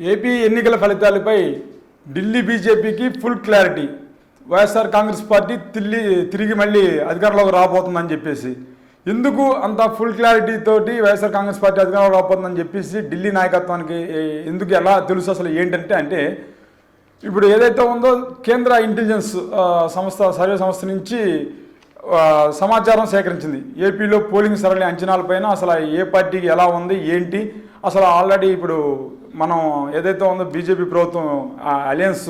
AP ఎన్నికల ఫలితాలపై ఢిల్లీ బీజేపీకి full clarity. YSR Congress party తిల్లి తిరిగి మళ్ళీ అధికారంలోకి రాబోతుందని చెప్పేసి. ఎందుకు అంత ఫుల్ క్లారిటీ తోటి వైఎస్ఆర్ కాంగ్రెస్ పార్టీ అధికారంలో రాబోతుందని చెప్పేసి ఢిల్లీ నాయకత్వానికి ఎందుకు ఎలా తెలుసు అసలు ఏంటంటే అంటే ఇప్పుడు ఏదైతే ఉందో కేంద్ర ఇంటెలిజెన్స్ సంస్థ సర్వే సంస్థ నుంచి సమాచారం సేకరించింది. ఏపీలో పోలింగ్ సరళి అంచనాలపైన అసలు ఏ పార్టీకి ఎలా ఉంది ఏంటి? అసలు ఆల్రెడీ ఇప్పుడు మనం ఏదైతే ఉందో బీజేపీ ప్రభుత్వం ఆ, అలయన్స్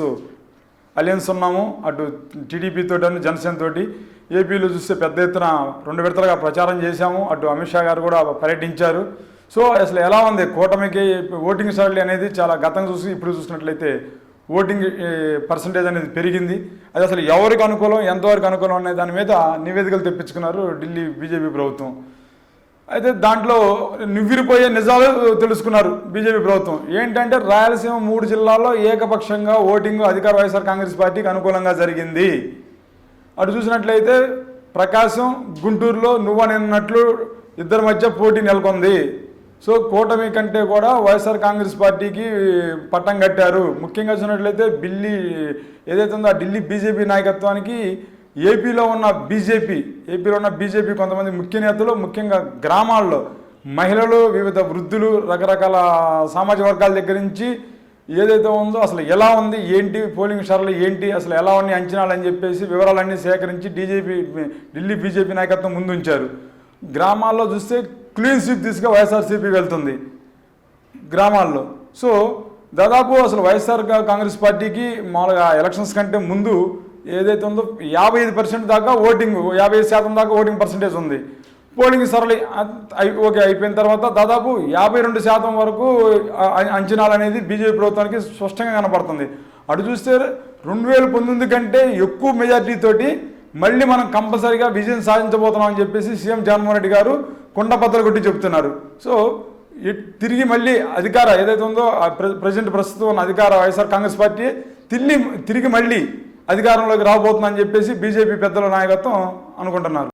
అలయన్స్ ఉన్నాము అటు టీడీపీతో జనసేన తోటి. ఏపీలో చూస్తే పెద్ద ఎత్తున రెండు విడతలుగా ప్రచారం చేశాము. అటు అమిత్ షా గారు కూడా పర్యటించారు. సో అసలు ఎలా ఉంది? కూటమికి ఓటింగ్ సరళి అనేది చాలా గతం చూసి ఇప్పుడు చూసినట్లయితే ఓటింగ్ పర్సంటేజ్ అనేది పెరిగింది. అది అసలు ఎవరికి అనుకూలం ఎంతవరకు అనుకూలం అనే దాని మీద నివేదికలు తెప్పించుకున్నారు ఢిల్లీ బీజేపీ ప్రభుత్వం. అయితే దాంట్లో నివ్విరిపోయే నిజాలు తెలుసుకున్నారు బీజేపీ ప్రభుత్వం. ఏంటంటే రాయలసీమ మూడు జిల్లాల్లో ఏకపక్షంగా ఓటింగ్ అధికార వైఎస్ఆర్ కాంగ్రెస్ పార్టీకి అనుకూలంగా జరిగింది. అటు చూసినట్లయితే ప్రకాశం గుంటూరులో నువ్వు నిన్నట్లు ఇద్దరి మధ్య పోటీ నెలకొంది. సో కూటమి కంటే కూడా వైఎస్ఆర్ కాంగ్రెస్ పార్టీకి పట్టం కట్టారు. ముఖ్యంగా చూసినట్లయితే ఢిల్లీ ఏదైతే ఉందో ఆ ఢిల్లీ బీజేపీ నాయకత్వానికి ఏపీలో ఉన్న బీజేపీ ఏపీలో ఉన్న బీజేపీ కొంతమంది ముఖ్య నేతలు ముఖ్యంగా గ్రామాల్లో మహిళలు వివిధ వృద్ధులు రకరకాల సామాజిక వర్గాల దగ్గర నుంచి ఏదైతే ఉందో అసలు ఎలా ఉంది ఏంటి పోలింగ్ షార్లు ఏంటి అసలు ఎలా ఉన్నాయి అంచనాలు అని చెప్పేసి వివరాలన్నీ సేకరించి డీజేపీ ఢిల్లీ బీజేపీ నాయకత్వం ముందుంచారు. గ్రామాల్లో చూస్తే క్లీన్ స్వీప్ తీసుకు వైఎస్ఆర్సీపీ వెళ్తుంది గ్రామాల్లో. సో దాదాపు అసలు వైఎస్ఆర్ కాంగ్రెస్ పార్టీకి మామూలుగా ఎలక్షన్స్ కంటే ముందు ఏదైతే ఉందో యాభై ఐదు పర్సెంట్ దాకా ఓటింగ్ యాభై ఐదు శాతం దాకా ఓటింగ్ పర్సంటేజ్ ఉంది. పోలింగ్ సరళి అయి- ఓకే అయిపోయిన తర్వాత దాదాపు యాభై రెండు శాతం వరకు అంచనాలు అనేది బీజేపీ ప్రభుత్వానికి స్పష్టంగా కనపడుతుంది. అటు చూస్తే రెండు వేల పంతొమ్మిది కంటే ఎక్కువ మెజార్టీతోటి మళ్ళీ మనం కంపల్సరీగా విజయం సాధించబోతున్నాం అని చెప్పేసి సీఎం జగన్మోహన్ రెడ్డి గారు కుండపద్దలు కొట్టి చెప్తున్నారు సో తిరిగి మళ్ళీ అధికార ఏదైతే ఉందో ప్రజెంట్ ప్రస్తుతం ఉన్న అధికార వైఎస్ఆర్ కాంగ్రెస్ పార్టీ తిల్లి తిరిగి మళ్ళీ అధికారంలోకి రాబోతుందని చెప్పేసి బీజేపీ పెద్దల నాయకత్వం అనుకుంటున్నారు.